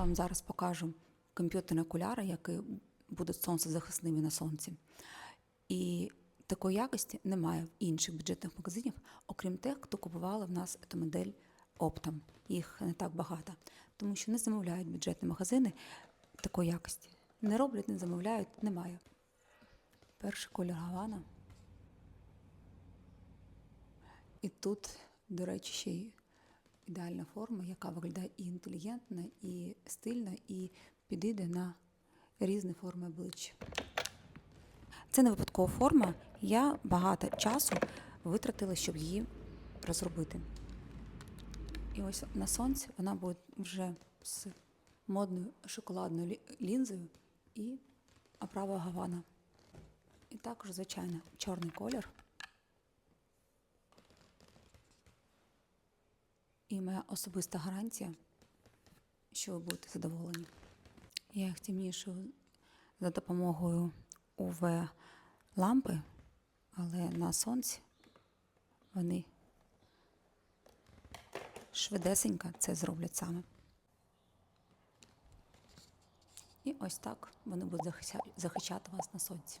вам зараз покажу комп'ютерні окуляри, які будуть сонцезахисними на сонці. І такої якості немає в інших бюджетних магазинів, окрім тих, хто купували в нас цю модель оптом. Їх не так багато, тому що не замовляють бюджетні магазини такої якості. Не роблять, не замовляють, немає. Перший колір Гавана. І тут, до речі, ще й ідеальна форма, яка виглядає і інтелігентно, і стильно, і підійде на різні форми обличчя. Це не випадкова форма. Я багато часу витратила, щоб її розробити. І ось на сонці вона буде вже з модною шоколадною лі- лінзою і оправа гавана. І також, звичайно, чорний колір. І моя особиста гарантія, що ви будете задоволені. Я їх темнішую за допомогою ув лампи, але на сонці вони швидесенько це зроблять саме. І ось так вони будуть захищати вас на сонці.